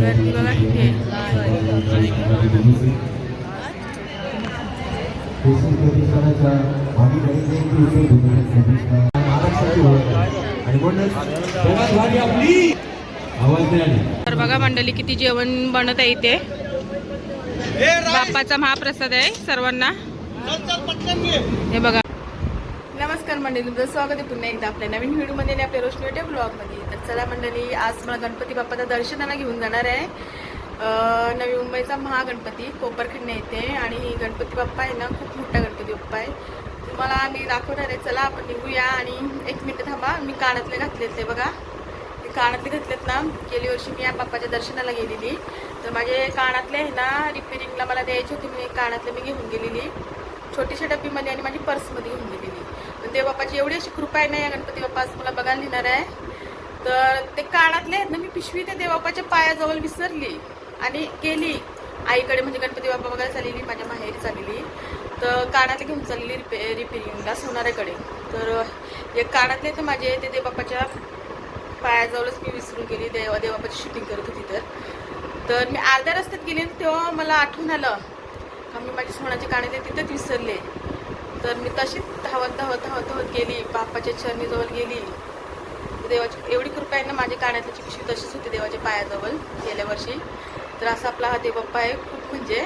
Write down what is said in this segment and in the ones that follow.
गर्दी बघा किती तर बघा मंडळी किती जेवण बनत आहे इथे. बाप्पाचा महाप्रसाद आहे सर्वांना. हे बघा. नमस्कार मंडळी तुमचं स्वागत आहे पुन्हा एकदा आपल्या नवीन व्हिडिओमध्ये आणि आपल्या रोशनी वाटे ब्लॉगमध्ये तर चला मंडळी आज मला गणपती बाप्पाच्या दर्शनाला घेऊन जाणार आहे. नवी मुंबईचा महागणपती कोपरखंड येते आणि गणपती बाप्पा आहे ना खूप मोठा गणपती बाप्पा आहे. तुम्हाला मी दाखवणार आहे. चला आपण निघूया आणि एक मिनटं थांबा. मी कानातले घातलेत ते बघा. ते कानातले घातलेत ना. गेली वर्षी मी या बाप्पाच्या दर्शनाला गेलेली. तर माझे कानातले आहे ना रिपेरिंगला मला द्यायचे होते मी कानातले मी घेऊन गेलेली. छोटीशा डब्बीमध्ये आणि माझी पर्समध्ये घेऊन गेलेली. पण बाप्पाची एवढी अशी कृपा आहे ना या गणपती बाप्पा मला बघायला नेणार आहे. तर ते कानातले आहेत ना मी पिशवी ते देवबापाच्या पायाजवळ विसरली आणि गेली. आईकडे म्हणजे गणपती बाप्पा बघायला चाललेली माझ्या माहेरी चाललेली. तर कानातले घेऊन चाललेली रिपे रिपेरिंगला सोनाऱ्याकडे तर एक कानातले तर माझे ते देवबाप्पाच्या पायाजवळच मी विसरून गेली देवा देवबापाची शूटिंग करत होती तर. तर मी अर्ध्या रस्त्यात गेले तेव्हा मला आठवण आलं. का मी माझी सोनाची कानातले तिथंच विसरले. तर मी तशीच धावत धावत धावत धावत गेली. बाप्पाच्या चरणीजवळ गेली. देवाची एवढी कृपा आहे ना माझ्या कानातल्याची पिशवी तशीच होती देवाच्या पायाजवळ गेल्या वर्षी. तर असा आपला हा देवबाप्पा आहे. खूप म्हणजे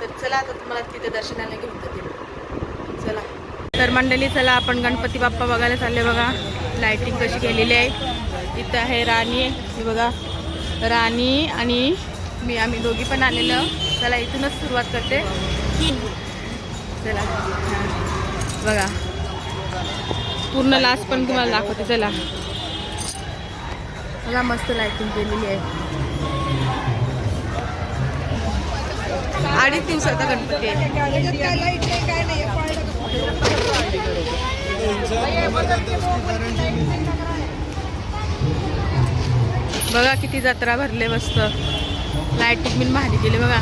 तर चला आता तुम्हाला तिथे दर्शनाला घेऊन जाते. चला. तर मंडळी चला आपण गणपती बाप्पा बघायला चालले बघा. लायटिंग कशी केलेली आहे. इथं आहे राणी. हे बघा. राणी आणि मी आम्ही दोघी पण आलेलो. चला इथूनच सुरुवात करते. चला. हां. बघा. पूर्ण लास्ट पण तुम्हाला दाखवते चला. मला मस्त लायटिंग केलेली आहे. अडीच दिवसाचा गणपती आहे. बघा किती जत्रा भरले मस्त. लायटिंग बिन भारी केली बघा.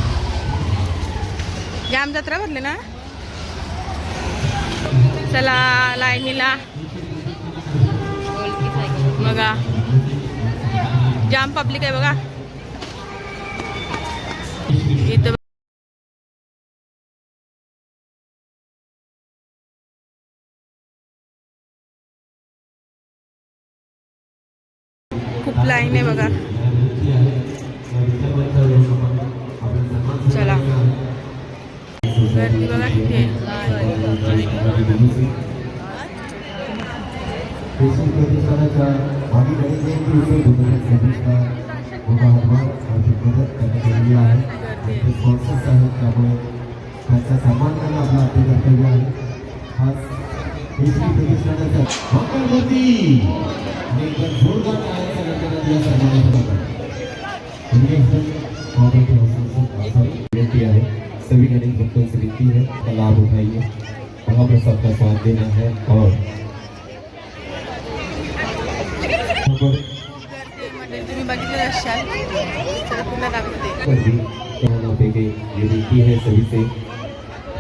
जाम जत्रा भरले ना? चला लाईनीला बघा. जाम पब्लिक आहे बघा. इथं खूप लाईन आहे बघा. ते स्पॉन्सर्स त्यामुळे त्यांचा सन्मान करणं आपलं आपले कर्तव्य आहे खास प्रतिष्ठानाचा आणि एकदम जोरदार या सन्मानाचा शक्ति है उसका लाभ उठाइए। और हमें सबका साथ देना है और ये विनती है सभी से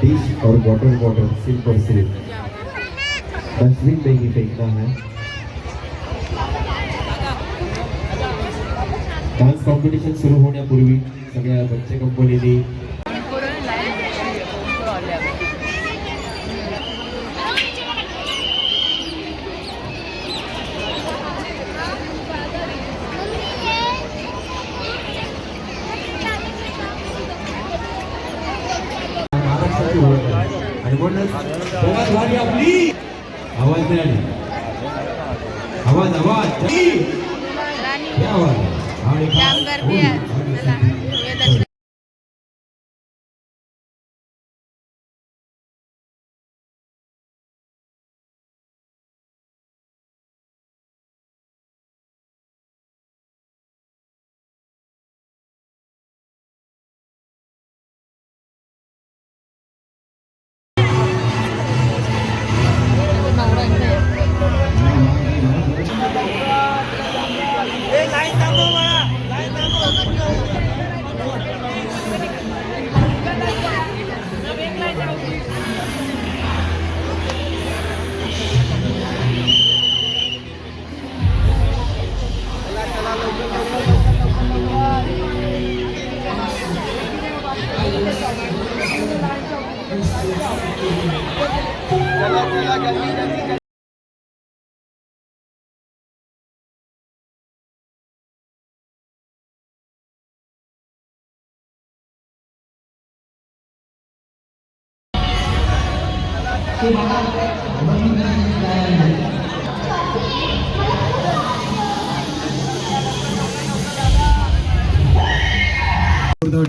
डिश और वाटर सिर्फ़ और सिर्फ़ डस्टबिन ही फेंकना है डांस कॉम्पिटिशन सुरू होण्यापूर्वी सगळ्या बच्चे कंपनीने आणि म्हणूनच भारी आपली. आवाज आणि. आवाज आवाज. आवाज. आणि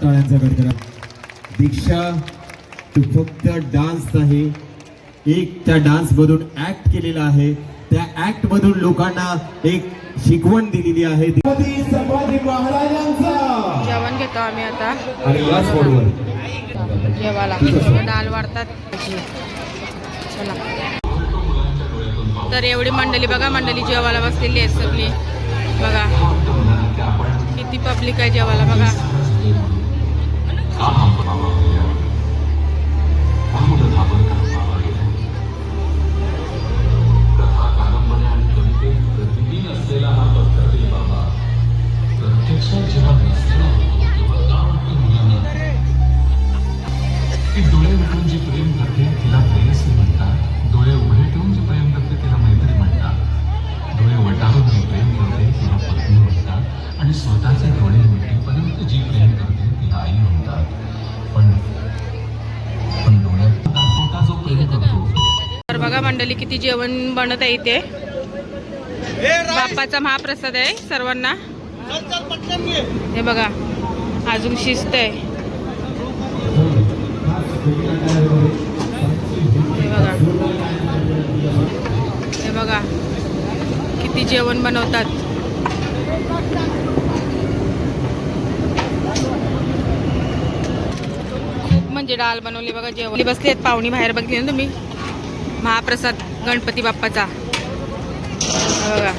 टाळ्यांचा गडगडाट दीक्षा तू फक्त डान्स नाही एक त्या डान्स मधून ऍक्ट केलेला आहे. त्या ऍक्ट मधून लोकांना एक शिकवण दिलेली आहे. जेवण घेतो आम्ही आता. जेवायला. डाल वाढतात. चला. तर एवढी मंडळी बघा मंडळी जेवायला बसलेली आहे सगळी. बघा. किती पब्लिक आहे जेवायला बघा. बघा मंडळी किती जेवण बनत आहे इथे. बाप्पाचा महाप्रसाद आहे सर्वांना. हे बघा अजून शिस्त आहे. हे बघा. हे बघा किती जेवण बनवतात. खूप म्हणजे डाल बनवली बघा जेवण. बसले आहेत पाहुणी बाहेर बघली ना तुम्ही? महाप्रसाद गणपती बाप्पाचा. बघा.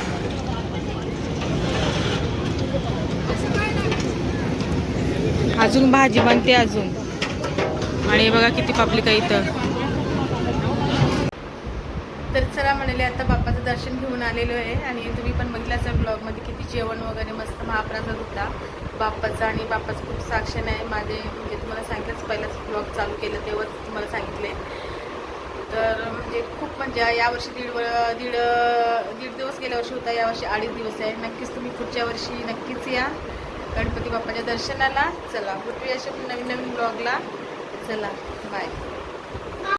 अजून भाजी बनते अजून. आणि बघा किती पब्लिक आहे इथं. तर चला म्हणाले आता बाप्पाचं दर्शन घेऊन आलेलो आहे. आणि तुम्ही पण बघितलं असेल ब्लॉगमध्ये किती जेवण वगैरे मस्त महाप्रसाद होता. बाप्पाचा आणि बाप्पाचं खूप साक्षण आहे माझे म्हणजे तुम्हाला सांगितलंच पहिलाच ब्लॉग चालू केलं तेव्हाच तुम्हाला सांगितले तर म्हणजे खूप म्हणजे यावर्षी दीड दीड दीड दिवस गेल्या वर्षी होता यावर्षी अडीच दिवस आहे. नक्कीच तुम्ही पुढच्या वर्षी नक्कीच या. गणपती बाप्पाच्या दर्शनाला चला. भेटूया अशा नवीन नवीन ब्लॉगला चला. बाय